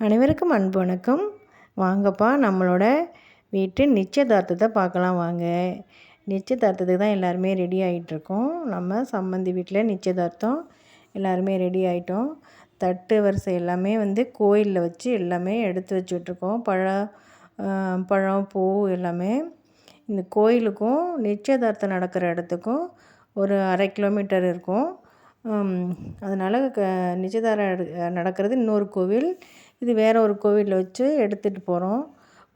அனைவருக்கும் அன்பு வணக்கம். வாங்கப்பா நம்மளோட வீட்டு நிச்சயதார்த்தத்தை பார்க்கலாம் வாங்க. நிச்சயதார்த்தத்துக்கு தான் எல்லாருமே ரெடி ஆகிட்டுருக்கோம் நம்ம சம்மந்தி வீட்டில் நிச்சயதார்த்தம் எல்லாருமே ரெடி ஆகிட்டோம் தட்டு வரிசை எல்லாமே வந்து கோயிலில் வச்சு எல்லாமே எடுத்து வச்சுட்ருக்கோம் பழம் பழம் பூ எல்லாமே. இந்த கோயிலுக்கும் நிச்சயதார்த்தம் நடக்கிற இடத்துக்கும் ஒரு அரை கிலோமீட்டர் இருக்கும். அதனால் க நிச்சயதாரம் நடக்கிறது இன்னொரு கோவில். இது வேறு ஒரு கோவிலில் வச்சு எடுத்துகிட்டு போகிறோம்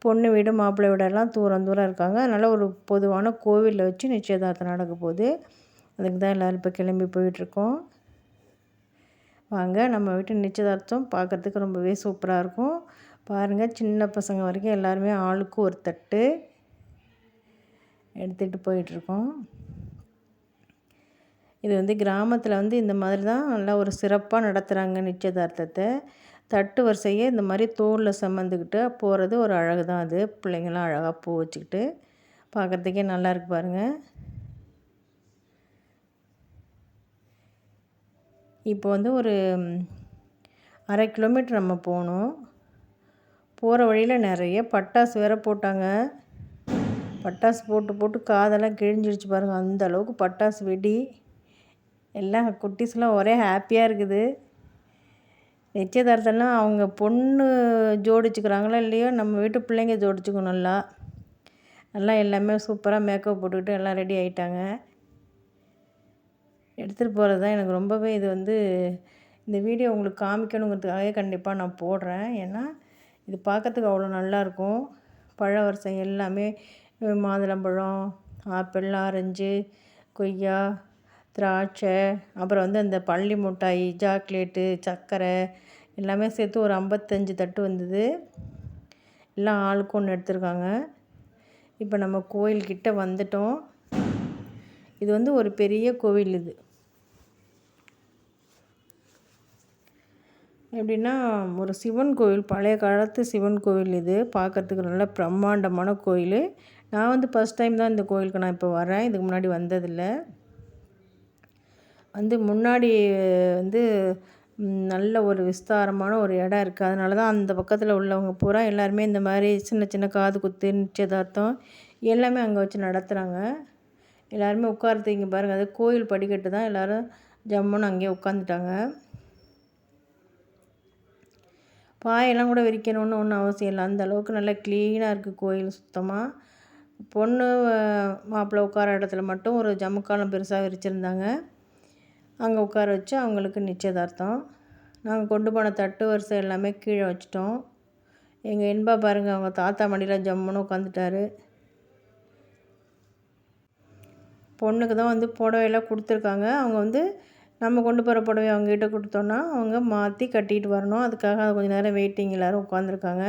பொண்ணு வீடு மாப்பிள்ளை வீடெல்லாம் தூரம் தூரம் இருக்காங்க. அதனால் ஒரு பொதுவான கோவிலில் வச்சு நிச்சயதார்த்தம் நடக்க போகுது. அதுக்கு தான் எல்லோரும் இப்போ கிளம்பி போயிட்டுருக்கோம் வாங்க நம்ம வீட்டு நிச்சயதார்த்தம் பார்க்குறதுக்கு ரொம்பவே சூப்பராக இருக்கும். பாருங்கள் சின்ன பசங்க வரைக்கும் எல்லாருமே ஆளுக்கு ஒரு தட்டு எடுத்துகிட்டு போயிட்டுருக்கோம் இது வந்து கிராமத்தில் வந்து இந்த மாதிரி தான் நல்லா ஒரு சிறப்பாக நடத்துகிறாங்க நிச்சயதார்த்தத்தை. தட்டு வரிசையே இந்த மாதிரி தோலில் சம்மந்துக்கிட்டு போகிறது ஒரு அழகு தான் அது. பிள்ளைங்களாம் அழகாக பூ வச்சுக்கிட்டு பார்க்குறதுக்கே நல்லா இருக்கு பாருங்கள் இப்போ வந்து ஒரு அரை கிலோமீட்டர் நம்ம போகணும். போகிற வழியில் நிறைய பட்டாசு வேற போட்டாங்க. பட்டாசு போட்டு போட்டு காதெல்லாம் கிழிஞ்சிடுச்சு பாருங்கள் அந்த அளவுக்கு பட்டாசு வெடி. எல்லாம் குட்டீஸ்லாம் ஒரே ஹாப்பியாக இருக்குது. நிச்சயதார்த்தம்லாம் அவங்க பொண்ணு ஜோடிச்சுக்கிறாங்களோ இல்லையோ நம்ம வீட்டு பிள்ளைங்க ஜோடிச்சுக்கணும் நல்லா. நல்லா எல்லாமே சூப்பராக மேக்கப் போட்டுக்கிட்டு எல்லாம் ரெடி ஆகிட்டாங்க எடுத்துகிட்டு போகிறது தான் எனக்கு ரொம்பவே இது வந்து இந்த வீடியோ உங்களுக்கு காமிக்கணுங்கிறதுக்காகவே கண்டிப்பாக நான் போடுறேன். ஏன்னா இது பார்க்கறதுக்கு அவ்வளோ நல்லாயிருக்கும் பழ வரிசை எல்லாமே மாதுளம்பழம் ஆப்பிள் ஆரஞ்சு கொய்யா திராட்சை அப்புறம் வந்து அந்த பள்ளி மிட்டாய் சாக்லேட்டு சர்க்கரை எல்லாமே சேர்த்து ஒரு ஐம்பத்தஞ்சு தட்டு வந்தது. எல்லாம் ஆளுக்கு ஒன்று எடுத்திருக்காங்க. இப்போ நம்ம கோயில்கிட்ட வந்துட்டோம். இது வந்து ஒரு பெரிய கோவில் இது. எப்படின்னா ஒரு சிவன் கோவில் பழைய காலத்து சிவன் கோவில் இது. பார்க்குறதுக்கு நல்ல பிரம்மாண்டமான கோயில். நான் வந்து ஃபஸ்ட் டைம் தான் இந்த கோயிலுக்கு நான் இப்போ வரேன். இதுக்கு முன்னாடி வந்ததில்லை. வந்து முன்னாடி வந்து நல்ல ஒரு விஸ்தாரமான ஒரு இடம் இருக்குது அதனால தான் அந்த பக்கத்தில் உள்ளவங்க பூரா எல்லாருமே இந்த மாதிரி சின்ன சின்ன காது குத்து நிச்சயதார்த்தம் எல்லாமே அங்கே வச்சு நடத்துகிறாங்க எல்லாருமே உட்காரத்து இங்கே பாருங்கள் அது கோயில் படிக்கட்டு தான். எல்லோரும் ஜம்முன்னு அங்கேயே உட்காந்துட்டாங்க பாயெல்லாம் கூட விரிக்கணும்னு ஒன்றும் அவசியம் இல்லை. அந்த அளவுக்கு நல்லா க்ளீனாக இருக்குது கோயில் சுத்தமாக பொண்ணு மாப்பிள்ளை உட்கார இடத்துல மட்டும் ஒரு ஜமுக்காலம் பெருசாக விரிச்சிருந்தாங்க. அங்கே உட்கார வச்சு அவங்களுக்கு நிச்சயதார்த்தம். நாங்கள் கொண்டு போன தட்டு வரிசை எல்லாமே கீழே வச்சிட்டோம். எங்கள் இன்பா பாருங்கள் அவங்க தாத்தா மடியில் ஜம்முன்னு உட்காந்துட்டாரு பொண்ணுக்கு தான் வந்து புடவையெல்லாம் கொடுத்துருக்காங்க. அவங்க வந்து நம்ம கொண்டு போகிற புடவை அவங்ககிட்ட கொடுத்தோன்னா அவங்க மாற்றி கட்டிட்டு வரணும். அதுக்காக கொஞ்சம் நேரம் வெயிட்டிங் எல்லோரும் உட்காந்துருக்காங்க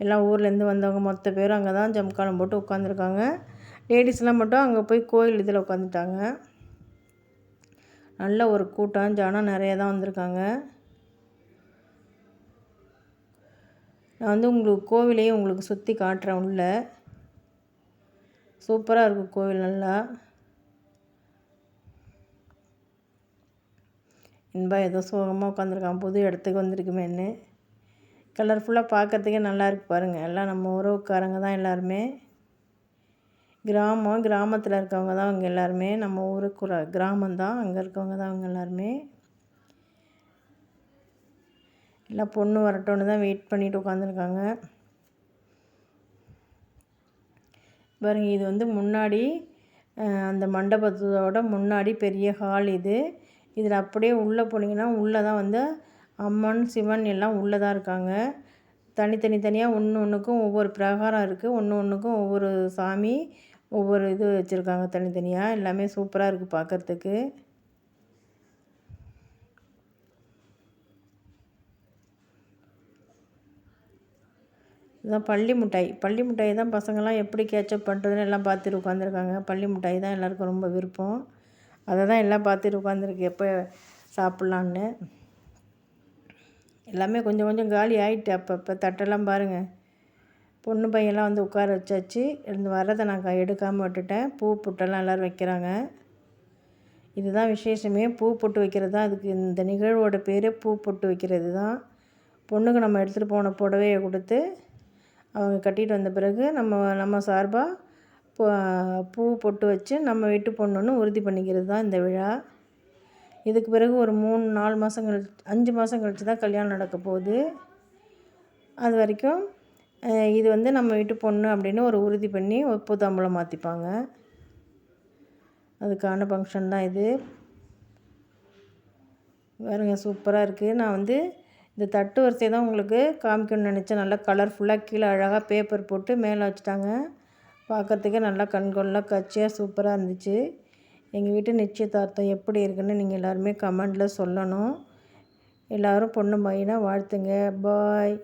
எல்லாம் ஊர்லேருந்து வந்தவங்க மொத்த பேரும் அங்கே தான் ஜம்காலம் போட்டு உட்காந்துருக்காங்க லேடிஸ்லாம் மட்டும் அங்கே போய் கோயில் இதில் உட்காந்துட்டாங்க நல்ல ஒரு கூட்டம் ஜனம் நிறைய தான் வந்திருக்காங்க. நான் வந்து உங்களுக்கு கோவிலையும் உங்களுக்கு சுற்றி காட்டுறேன் உள்ள. சூப்பராக இருக்கும் கோவில் நல்லா. இன்பா ஏதோ சோகமாக உட்காந்துருக்கான் புது இடத்துக்கு வந்திருக்குமேன்னு. கலர்ஃபுல்லாக பார்க்குறதுக்கே நல்லா இருக்கு பாருங்கள் எல்லாம் நம்ம உறவுக்காரங்க தான் எல்லாருமே. கிராமம் கிராமத்தில் இருக்கவங்க தான் அவங்க எல்லாருமே. நம்ம ஊருக்கு கிராமம் தான். அங்கே இருக்கவங்க தான் அவங்க எல்லாருமே. எல்லாம் பொண்ணு வரட்டோன்னு தான் வெயிட் பண்ணிட்டு உட்காந்துருக்காங்க பாருங்க இது வந்து முன்னாடி அந்த மண்டபத்தோட முன்னாடி பெரிய ஹால் இது. இதில் அப்படியே உள்ளே போனீங்கன்னா உள்ளே தான் வந்து அம்மன் சிவன் எல்லாம் உள்ளே தான் இருக்காங்க. தனித்தனி தனியாக ஒன்று ஒன்றுக்கும் ஒவ்வொரு பிரகாரம் இருக்குது ஒன்று ஒன்றுக்கும் ஒவ்வொரு சாமி. ஒவ்வொரு இது வச்சுருக்காங்க தனித்தனியாக எல்லாமே சூப்பராக இருக்குது பார்க்குறதுக்கு இதுதான் பள்ளி மிட்டாய். பள்ளி மிட்டாய் தான் பசங்கள்லாம் எப்படி கேட்சப் பண்ணுறதுன்னு எல்லாம் பார்த்துட்டு உட்காந்துருக்காங்க பள்ளி மிட்டாய் தான் எல்லாருக்கும் ரொம்ப விருப்பம். அதை தான் எல்லாம் பார்த்துட்டு உட்காந்துருக்கு எப்போ சாப்பிட்லான்னு. எல்லாமே கொஞ்சம் கொஞ்சம் காலி ஆகிட்டு அப்பப்போ தட்டெல்லாம் பாருங்கள் பொண்ணு பையன்லாம் வந்து உட்கார வச்சாச்சு. இருந்து வரதை நான் எடுக்காமல் விட்டுட்டேன். பூ புட்டெல்லாம் எல்லோரும் வைக்கிறாங்க. இதுதான் விசேஷமே. பூ பொட்டு வைக்கிறது தான் அதுக்கு இந்த நிகழ்வோட பேர். பூ பொட்டு வைக்கிறது தான். பொண்ணுக்கு நம்ம எடுத்துகிட்டு போன புடவைய கொடுத்து அவங்க கட்டிட்டு வந்த பிறகு நம்ம நம்ம சார்பாக பூ பொட்டு வச்சு நம்ம வீட்டு பொண்ணுன்னு உறுதி பண்ணிக்கிறது தான் இந்த விழா. இதுக்கு பிறகு ஒரு மூணு நாலு மாதம் கழிச்சு அஞ்சு மாதம் கழிச்சு தான் கல்யாணம் நடக்க போகுது. அது வரைக்கும் இது வந்து நம்ம வீட்டு பொண்ணு அப்படின்னு ஒரு உறுதி பண்ணி ஒப்பு தாம்பூலம் மாற்றிப்பாங்க அதுக்கான ஃபங்க்ஷன் தான் இது. பாருங்க சூப்பராக இருக்குது நான் வந்து இந்த தட்டு வரிசையை தான் உங்களுக்கு காமிக்கணும்னு நினச்சேன். நல்லா கலர்ஃபுல்லாக கீழே அழகாக பேப்பர் போட்டு மேலே வச்சுட்டாங்க. பார்க்குறதுக்கே நல்லா கண்கொள்ளாக கச்சியாக சூப்பராக இருந்துச்சு. எங்கள் வீட்டு நிச்சயதார்த்தம் எப்படி இருக்குன்னு நீங்கள் எல்லாருமே கமெண்டில் சொல்லணும். எல்லோரும் பொண்ணு மைனாக வாழ்த்துங்க. பாய்